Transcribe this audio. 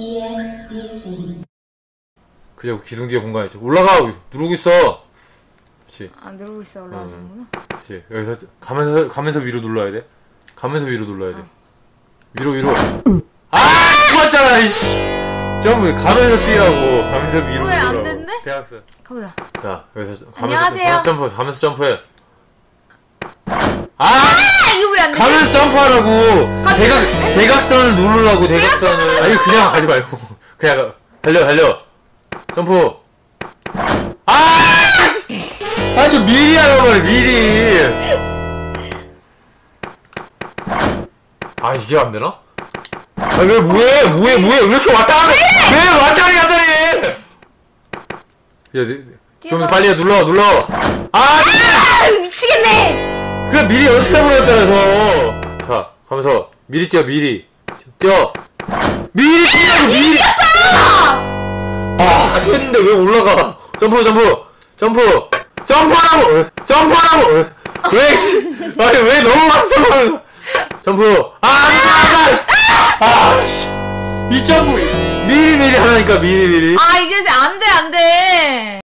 ESDC 그냥 기둥 뒤에 공간 있죠. 올라가 누르고 있어. 그렇지, 아 누르고 있어 올라가시는구나. 그렇지. 여기서 가면서 가면서 위로 눌러야 돼. 가면서 위로 눌러야 돼. 위로 위로. 아 죽었잖아. 이씨. 점프 가면서 뛰라고. 가면서 위로. 왜안 누르라고. 된대? 대학생. 가보자. 자 여기서 가면서 안녕하세요. 가면서 점프. 가면서 점프해. 아아 이거 왜 안 되지? 가면서 점프하라고. 같이 대각 대각선을 누르라고 대각선을. 아니 그냥 가지 말고 그냥 가. 달려 달려. 점프. 아! 아주 미리 하란 말 미리. 아 이게 안 되나? 아 왜 뭐해 뭐해 뭐해 왜 이렇게 왔다 갔다 왜 왔다 갔다 해? 야, 네, 좀 뛰어가. 빨리 해, 눌러 눌러. 아, 아 미치겠네. 그래 미리 연습해버렸잖아 저. 자 가면서 미리 뛰어 미리. 뛰어. 미리 뛰라고 미리. 아 했는데 왜 올라가? 점프 점프. 점프. 점프하라고! 점프하라고! 왜 씨, 아니 왜 넘어가서 점프하는 거야? 점프. 아아아이 점프. 미리 미리 하라니까 미리 미리. 아 이게 안돼 안돼.